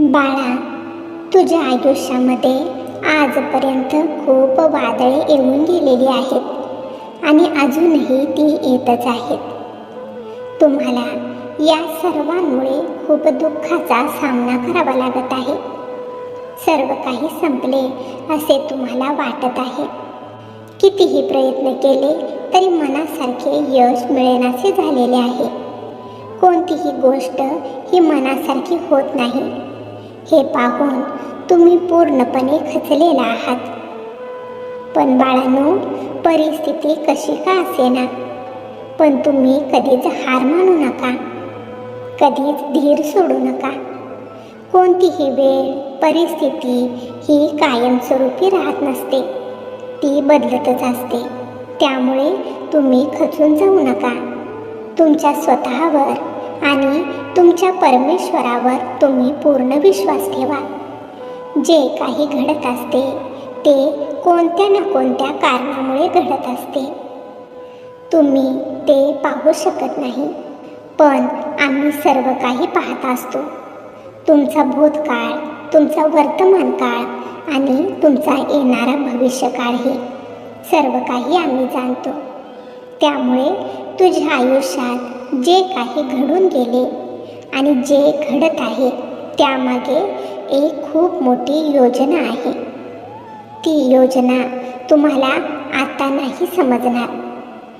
बाळा तुझ्या आयुष्यामध्ये आजपर्यंत खूप वादळे येऊन गेलेली आहेत आणि अजूनही ती येतच आहेत. तुम्हाला या सर्वांमुळे खूप दुःखाचा सामना करावा लागत आहे. सर्व काही संपले असे तुम्हाला वाटत आहे. कितीही प्रयत्न केले तरी मनासारखे यश मिळेनासे झालेले आहे. कोणतीही गोष्ट ही मनासारखी होत नाही. हे पाहून तुम्ही पूर्णपणे खचलेला आहात. पण बाळांनो परिस्थिती कशी का असेना? पण तुम्ही कधीच हार मानू नका. कधीच धीर सोडू नका. कोणतीही वेळ परिस्थिती ही कायमस्वरूपी राहत नसते. ती बदलतच असते. त्यामुळे तुम्ही खचून जाऊ नका. तुमच्या स्वतःवर आणि तुमच्या परमेश्वरावर तुम्ही पूर्ण विश्वास ठेवा. जे काही घडत असते ते कोणत्या ना कोणत्या कारणामुळे घडत असते. तुम्ही ते पाहू शकत नाही पण आम्ही सर्व काही पाहत असतो. तुमचा भूतकाळ तुमचा वर्तमान काळ आणि तुमचा येणारा भविष्यकाळही सर्व काही आम्ही जाणतो. त्यामुळे तुझ्या आयुष्यात जे काही घडून गेले आणि जे घडत आहे त्यामागे एक खूप मोठी योजना आहे. ती योजना तुम्हाला आता नाही समजणार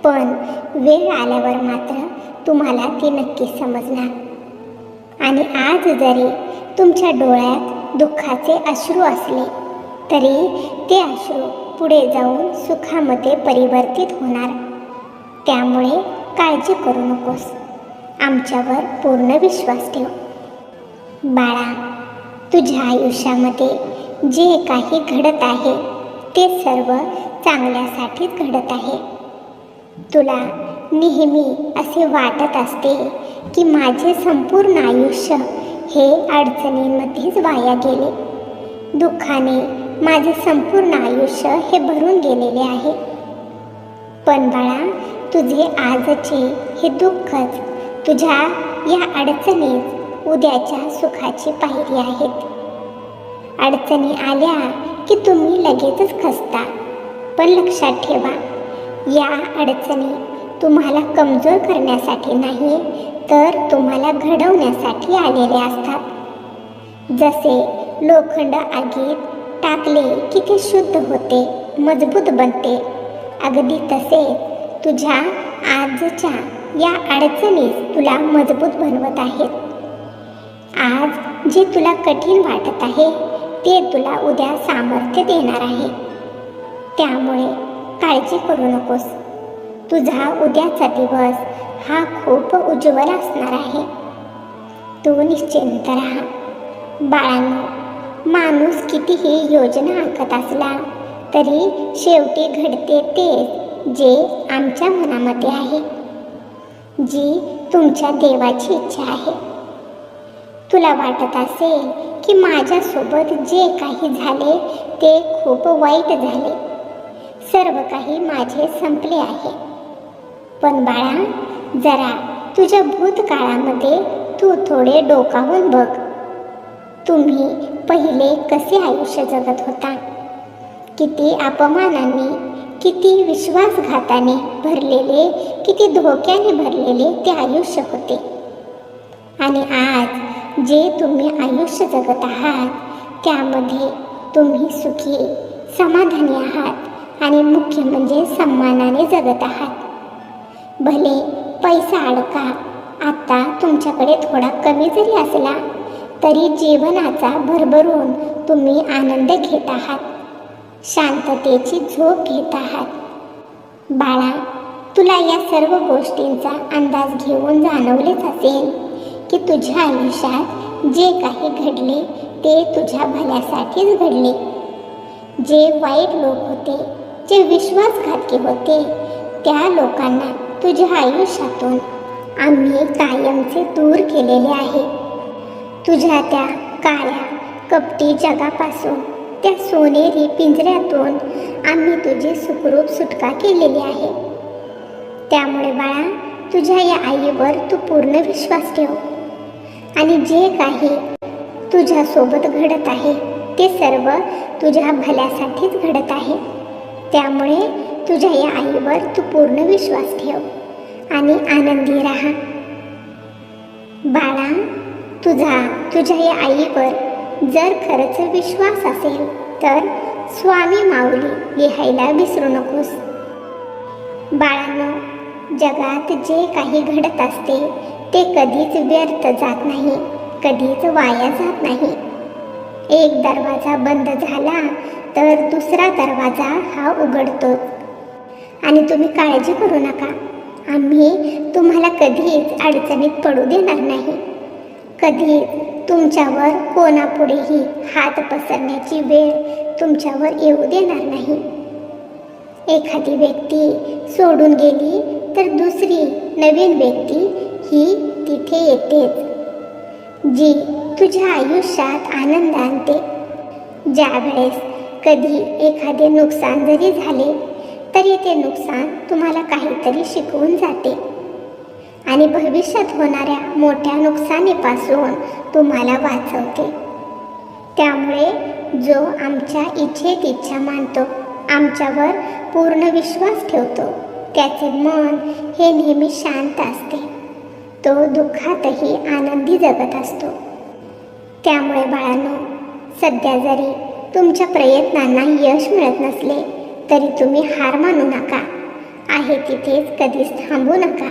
पण वेळ आल्यावर मात्र तुम्हाला ती नक्की समजणार. आणि आज जरी तुमच्या डोळ्यात दुःखाचे अश्रू असले तरी ते अश्रू पुढे जाऊन सुखामध्ये परिवर्तित होणार. त्यामुळे काळजी करू नकोस. आमच्यावर पूर्ण विश्वास ठेव. बाळा तुझ्या आयुष्यामध्ये जे काही घडत आहे ते सर्व चांगल्यासाठीच घडत आहे. तुला नेहमी असे वाटत असते की माझे संपूर्ण आयुष्य हे अडचणींमध्येच वाया गेले. दुःखाने माझे संपूर्ण आयुष्य हे भरून गेलेले आहे. पण बाळा तुझे आजचे हे दुःखच तुझ्या या अडचणीत उद्याच्या सुखाची पायरी आहेत. अडचणी आल्या की तुम्ही लगेचच खसता. पण लक्षात ठेवा या अडचणी तुम्हाला कमजोर करण्यासाठी नाही तर तुम्हाला घडवण्यासाठी आलेले असतात. जसे लोखंड आगीत टाकले की ते शुद्ध होते मजबूत बनते. अगदी तसे तुझ्या आजच्या या अडचणीस तुला मजबूत बनवत आहेत. आज जे तुला कठीण वाटत आहे ते तुला उद्या सामर्थ्य देणार आहे. त्यामुळे काळजी करू नकोस. तुझा उद्याचा दिवस हा खूप उज्ज्वल असणार आहे. तू निश्चिंत राहा. बाळांनो माणूस कितीही योजना आखत असला तरी शेवटी घडते तेच जे आमच्या मनामध्ये आहे जी तुमच्या देवाची इच्छा आहे. तुला वाटत असेल की माझ्यासोबत जे काही झाले ते खूप वाईट झाले. सर्व काही माझे संपले आहे. पण बाळा जरा तुझ्या भूतकाळामध्ये तू थोडे डोकावून बघ. तुम्ही पहिले कसे आयुष्य जगत होता? किती अपमानाने किती विश्वासघाताने भरलेले किती धोक्याने भरलेले ते आयुष्य होते. आणि आज जे तुम्ही आयुष्य जगत आहात त्यामध्ये तुम्ही सुखी समाधानी आहात आणि मुख्य म्हणजे सन्मानाने जगत आहात. भले पैसा अडका आत्ता तुमच्याकडे थोडा कमी जरी असला तरी जीवनाचा भरभरून तुम्ही आनंद घेत आहात. शांततेची झोप घेत आहात. बाळा तुला या सर्व गोष्टींचा अंदाज घेऊन जाणवलेच असेल की तुझ्या आयुष्यात जे काही घडले ते तुझ्या भल्यासाठीच घडले. जे वाईट लोक होते जे विश्वासघातकी होते त्या लोकांना तुझ्या आयुष्यातून आम्ही कायमचे दूर केलेले आहे. तुझ्या त्या काळ्या कपटी जगापासून त्या सोनेरी पिंजऱ्यातून आम्ही तुझी सुखरूप सुटका केलेली आहे. त्यामुळे बाळा तुझ्या या आईवर तू पूर्ण विश्वास ठेव. आणि जे काही तुझ्यासोबत घडत आहे ते सर्व तुझ्या भल्यासाठीच घडत आहे. त्यामुळे तुझ्या या आईवर तू पूर्ण विश्वास ठेव आणि आनंदी राहा. बाळा तुझा तुझ्या या आईवर जर खरंच विश्वास असेल तर स्वामी माऊली लिहायला विसरू नकोस. बाळांनो जगात जे काही घडत असते ते कधीच व्यर्थ जात नाही कधीच वाया जात नाही. एक दरवाजा बंद झाला तर दुसरा दरवाजा हा उघडतोच आणि तुम्ही काळजी करू नका आम्ही तुम्हाला कधीच अडचणीत पडू देणार नाही. कधीच तुमच्यावर कोणापुढेही हात पसरण्याची वेळ तुमच्यावर येऊ देणार नाही. एखादी व्यक्ती सोडून गेली तर दुसरी नवीन व्यक्ती ही तिथे येतेच. जी तुझ्या आयुष्यात आनंद आणते. ज्या वेळेस कधी एखादे नुकसान जरी झाले तरी ते नुकसान तुम्हाला काहीतरी शिकवून जाते. आणि भविष्यात होणाऱ्या मोठ्या नुकसानीपासून तुम्हाला वाचवते. त्यामुळे जो आमच्या इच्छेत इच्छा मानतो आमच्यावर पूर्ण विश्वास ठेवतो. त्याचे मन हे नेहमी शांत असते. तो दुःखातही आनंदी जगत असतो. त्यामुळे बाळांनो सध्या जरी तुमच्या प्रयत्नांना यश मिळत नसले तरी तुम्ही हार मानू नका. आहे तिथेच कधीच थांबू नका.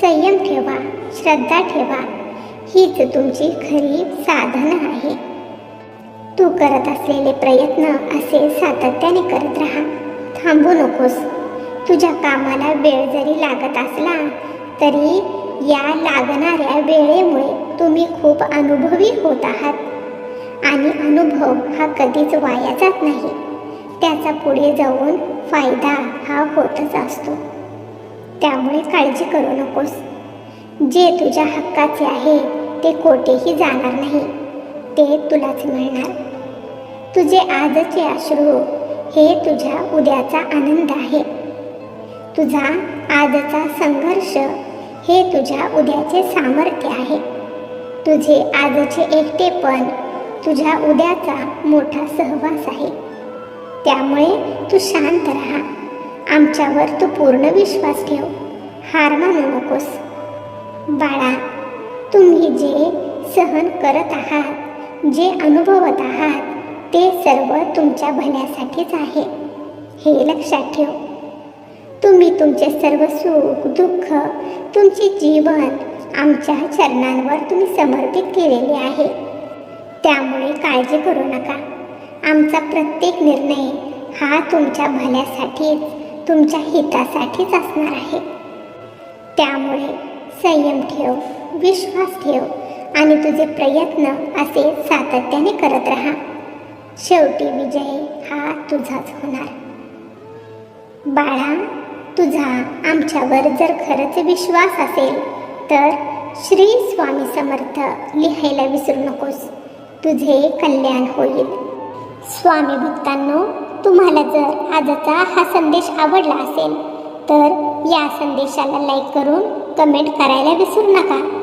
संयम ठेवा श्रद्धा ठेवा. हीच तुमची खरी साधना आहे. तू करत असलेले प्रयत्न असे सातत्याने करत राहा. थांबू नकोस. तुझ्या कामाला वेळ जरी लागत असला तरी या लागणाऱ्या वेळेमुळे तुम्ही खूप अनुभवी होत आहात. आणि अनुभव हा कधीच वाया जात नाही. त्याचा पुढे जाऊन फायदा हा होतच असतो. त्यामुळे काळजी करू नकोस. जे तुझ्या हक्काचे आहे ते कोठेही जाणार नाही. ते तुलाच मिळणार. तुझे आजचे अश्रू हे तुझ्या उद्याचा आनंद आहे. तुझा आजचा संघर्ष हे तुझ्या उद्याचे सामर्थ्य आहे. तुझे आजचे एकटेपण तुझ्या उद्याचा मोठा सहवास आहे. त्यामुळे तू शांत राहा. आमच्यावर तू पूर्ण विश्वास ठेव. हार मानू नकोस. बाळा तुम्ही जे सहन करत आहात जे अनुभवत आहात ते सर्व तुमच्या भल्यासाठीच आहे. हे लक्षात ठेव. तुम्ही तुमचे सर्व सुख दुःख तुमचे जीवन आमच्या चरणांवर तुम्ही समर्पित केलेले आहे. त्यामुळे काळजी करू नका. आमचा प्रत्येक निर्णय हा तुमच्या भल्यासाठीच तुमच्या हितासाठीच असणार आहे. त्यामुळे संयम ठेव. विश्वास ठेव आणि तुझे प्रयत्न असे सातत्याने करत राहा. शेवटी विजय हा तुझाच होणार. बाळा तुझा आमच्यावर जर खरंच विश्वास असेल तर श्री स्वामी समर्थ लिहायला विसरू नकोस. तुझे कल्याण होईल. स्वामी भक्तांनो तुम्हाला जर आजचा हा संदेश आवडला असेल तर या संदेशाला लाईक करून कमेंट करायला विसरू नका.